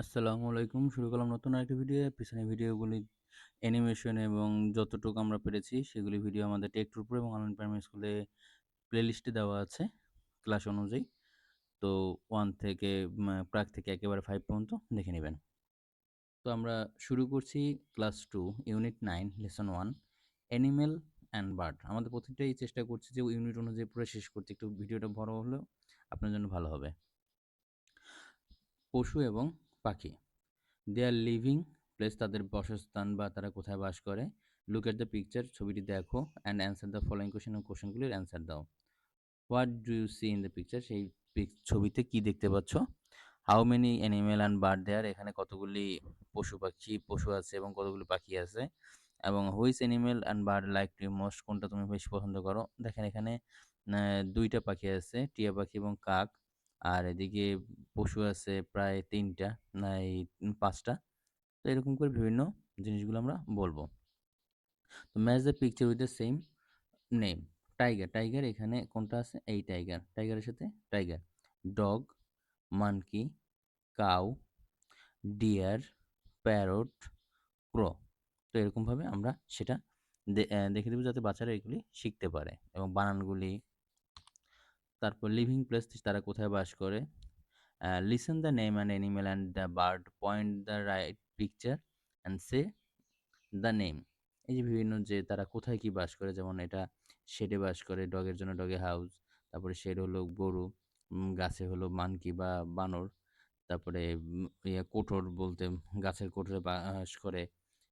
আসসালামু আলাইকুম। শুরু করলাম নতুন আরেকটি ভিডিও। পিছনে ভিডিওগুলি অ্যানিমেশন এবং যতটুকু আমরা পেরেছি, সেগুলি ভিডিও আমাদের টেক টুর এবং অনলাইন প্রাইমারি স্কুলে প্লেলিস্টে দেওয়া আছে ক্লাস অনুযায়ী। তো ওয়ান থেকে প্রাক থেকে একেবারে ফাইভ পর্যন্ত দেখে নেবেন তো আমরা শুরু করছি class two unit nine lesson one animal and bird. আমাদের প্রত্যেকটাই চেষ্টা করছি যে ইউনিট অনুযায়ী পুরো শেষ করতে। একটু ভিডিওটা বড় হলেও আপনার জন্য ভালো হবে। পশু এবং পাখি। দে আর লিভিং প্লেস তাদের বসস্থান বা তারা কোথায় বাস করে। লুক এট দ্য পিকচার ছবিটি দেখো and answer the following question এবং কোয়েশনগুলির অ্যান্সার দাও। What do you see in the picture সেই ছবিতে কি দেখতে পাচ্ছ? How many animal and bird there এখানে কতগুলি পশু পাখি, পশু আছে এবং কতগুলি পাখি আছে। এবং which animal and bird like to most কোনটা তুমি বেশি পছন্দ করো? দেখেন এখানে দুইটা পাখি আছে, টিয়া পাখি এবং কাক। আর এদিকে পশু আছে প্রায় তিনটা এই পাঁচটা। তো এরকম করে বিভিন্ন জিনিসগুলো আমরা বলব। তো match the picture with the same name. Tiger. Tiger এখানে কোনটা আছে? এই টাইগার। টাইগারের সাথে tiger. Dog, monkey, cow, deer, parrot, crow. তো এরকমভাবে আমরা সেটা দেখে দেবো যাতে বাচ্চারা এগুলি শিখতে পারে এবং বানানগুলি তারপর লিভিং প্লেস তারা কোথায় বাস করে? Listen the name and animal and the bird point the right picture and say the name এই যে বিভিন্ন যে তারা কোথায় কি বাস করে, যেমন এটা শেডে বাস করে ডগের জন্য ডগে হাউস তারপরে শেড হলো গরু গাছে হলো মানকি বা বানর, তারপরে ইয়ে কোঠর বলতে গাছের কোঠরে বাস করে,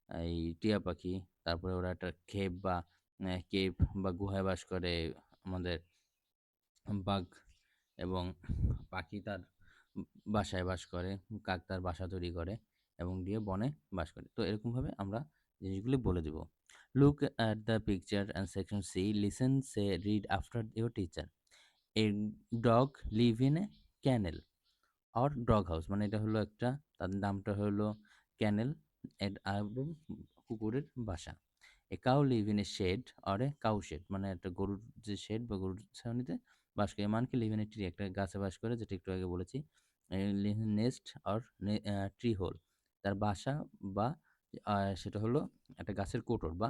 এই টিয়া পাখি, তারপরে ওরা একটা খেপ বা কেপ বা গুহায় বাস করে আমাদের বাঘ এবং পাখি তার বাসায় বাস করে, কাক তার বাসা তৈরি করে এবং দিয়ে বনে বাস করে। তো এরকমভাবে আমরা জিনিসগুলি বলে দেব। Look at the picture and section C listen say read after your teacher a dog live in a kennel or dog house মানে এটা হলো একটা তাদের নামটা হলো ক্যানেল এবং কুকুরের বাসা। A cow live in a shed or a cow shed মানে একটা গরুর যে শেড বা গরুর ছাউনিতে বাস করে। মানকে লিভ ইন এ ট্রি একটা গাছে বাস করে, যেটা একটু আগে বলেছি। Nest or tree hole. তার বাসা বা সেটা হলো একটা গাছের কোটর বা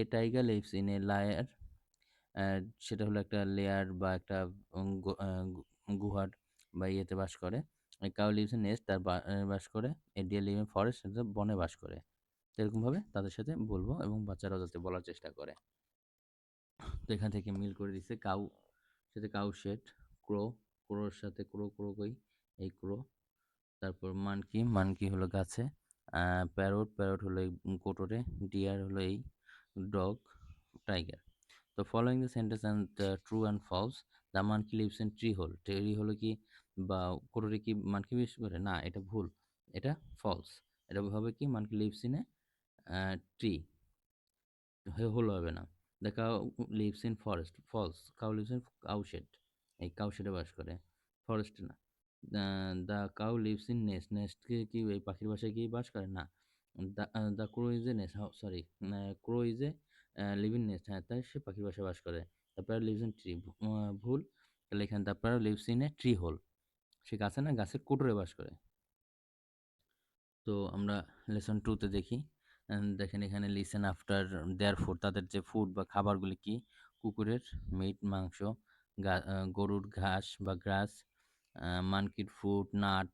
a tiger lives in a lair সেটা হলো একটা লেয়ার বা একটা গুহার বা ইয়েতে বাস করে। কাউ লিভস নেস্ট তার বাস করে, এ ডিয়ার লিভ ফরেস্ট সেটা বনে বাস করে। এরকমভাবে তাদের সাথে বলব এবং বাচ্চারাও যাতে বলার চেষ্টা করে। তো এখান থেকে মিল করে দিচ্ছে কাউ সাথে কাউ শেড, ক্রো, ক্রোর সাথে ক্রো ক্রো কই, এই ক্রো। তারপর মানকি মানকি হলো গাছে। প্যারট প্যারট হলো এই কোটরে, ডিয়ার হলো এই ডগ, টাইগার। তো following the sentence and true and false the monkey lives in tree hole tree হলো কি, বা কোটরে কি মানকি বিশ করে? না, এটা ভুল। এটা ফলস এটা হবে কি monkey lives in a tree হলো হবে না। The cow lives in forest false cow lives in cow shed এই কাউ শেডে বাস করে। ফরেস্ট না। The cow lives in nest নেস্টকে কি এই পাখির বাসায় কি বাস করে? না। The crow is a nest sorry crow is a live in nest হ্যাঁ তাই সে পাখির বাসায় বাস করে। তারপরে লিভস ইন ট্রি ভুল। তাহলে এখানে তারপরে lives in a tree hole সে গাছে না, গাছের কোটরে বাস করে। তো আমরা লেসন টুতে দেখি। দেখেন এখানে লিসেন আফটার দেয়ার ফুড তাদের যে ফুড বা খাবারগুলি কি? কুকুরের মিট মাংস গরুর ঘাস বা গ্রাস মানকির ফুড নাট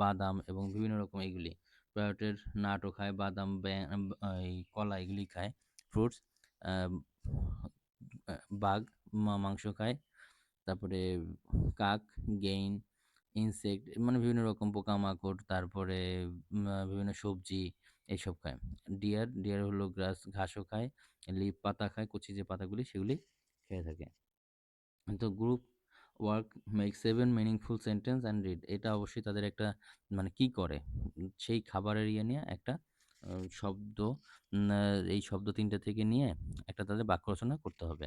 বাদাম এবং বিভিন্ন রকম এগুলি। প্রায়টের নাটও খায়, বাদাম এই কলা এগুলি খায় ফ্রুটস বাঘ মাংস খায়, তারপরে কাক গেইন ইনসেক্ট মানে বিভিন্ন রকম পোকামাকড়, তারপরে বিভিন্ন সবজি এইসব খায়। ডিয়ার ডিয়ার হলো গ্রাস, ঘাসও খায়, লিপ পাতা খায়, কচি যে পাতাগুলি সেগুলি খেয়ে থাকে। তো group work make seven meaningful sentence and read এটা অবশ্যই তাদের একটা মানে কি করে? সেই খাবারের ইয়ে নিয়ে একটা শব্দ এই শব্দ তিনটা থেকে নিয়ে একটা তাদের বাক্য রচনা করতে হবে।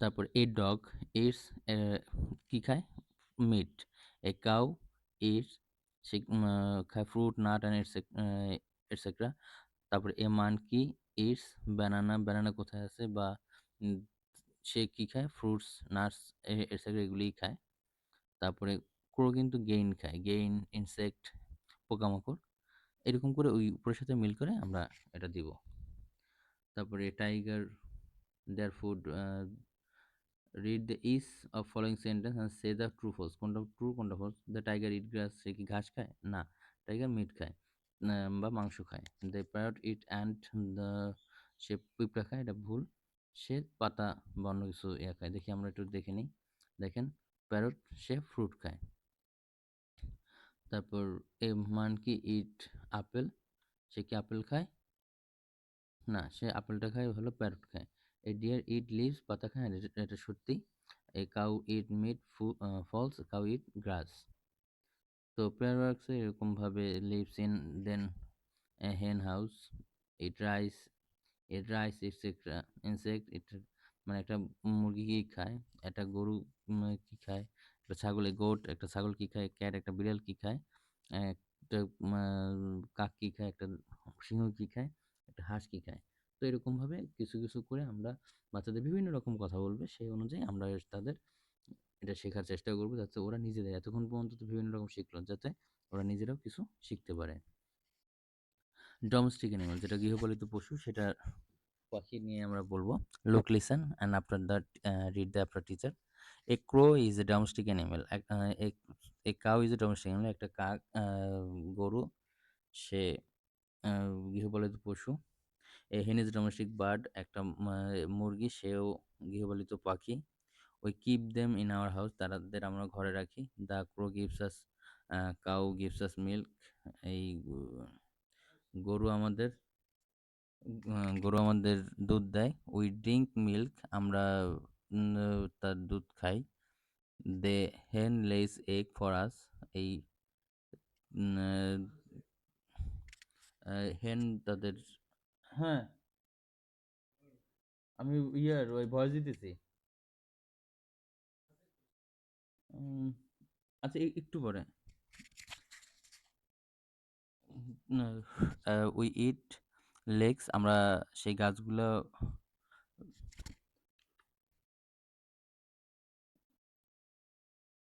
তারপর এ ডগ ইটস কি খায়? মিট এ কাউ ইটস সে খায় ফ্রুট নাট অ্যান্ড এটসেট্রা তারপরে a monkey eats banana banana কোথায় আছে? বা সে কী খায়? ফ্রুটস নাটস এটসেট্রা এগুলিই খায়। তারপরে ক্রো কিন্তু গেইন খায়। গেইন ইনসেক্ট পোকামাকড়। এরকম করে ওই উপরের সাথে মিল করে আমরা এটা দিব। তারপরে tiger their food read the is of following sentence and say the true false কোনটা ট্রু কোনটা false the tiger eat grass সে কি ঘাস খায়? না টাইগার মিট খায় বা মাংস খায়। The parrot eat and the সে পিঁপড়া খায়, এটা ভুল। সে পাতা বা অন্য কিছু ইয়া খায়। দেখি আমরা একটু দেখে নিই। দেখেন প্যারট সে ফ্রুট খায়। তারপর এ মানকি ইট আপেল সে কি আপেল খায়? না, সে আপেলটা খায় হলো প্যারট খায়। এ ডিয়ার ইট লিভস পাতা খায় এটা সত্যি a cow eat meat false cow eat grass তো প্রেয়ার ওয়ার্কসে এরকমভাবে lives in then hen house eat rice eat rice etcetera insect eat মানে একটা মুরগি কি খায়, একটা গরু কি খায়, একটা ছাগলে গোট একটা ছাগল কি খায় ক্যাট একটা বিড়াল কি খায়, একটা কাক কি খায়, একটা সিংহ কি খায়, একটা হাঁস কি খায়। তো এরকমভাবে কিছু কিছু করে আমরা বাচ্চাদের বিভিন্ন রকম কথা বলবে। সেই অনুযায়ী আমরা তাদের এটা শেখার চেষ্টা করব যাতে ওরা নিজেদের এতক্ষণ পর্যন্ত তো বিভিন্ন রকম শিখলো, যাতে ওরা নিজেরাও কিছু শিখতে পারে। ডোমেস্টিক অ্যানিমাল যেটা গৃহপালিত পশু, সেটা পাখি নিয়ে আমরা বলব। Look listen and after that read the after teacher a crow is a domestic animal a cow is a domestic animal একটা কাক গরু, সে গৃহপালিত পশু এ হেন ইজ ডোমেস্টিক বার্ড একটা মুরগি, সেও গৃহপালিত পাখি। We keep them in our house তাদের আমরা ঘরে রাখি। The crow gives us cow gives us milk. এই গরু আমাদের গরু আমাদের দুধ দেয়। উই ড্রিঙ্ক মিল্ক, আমরা তার দুধ খাই। দে হেন লেস এগ ফর আস, এই হেন তাদের হ্যাঁ। আমি ইয়ার ওই ভয়েস দিতেছি। আচ্ছা একটু পরে। উই ইট লেগস আমরা সেই গাছগুলো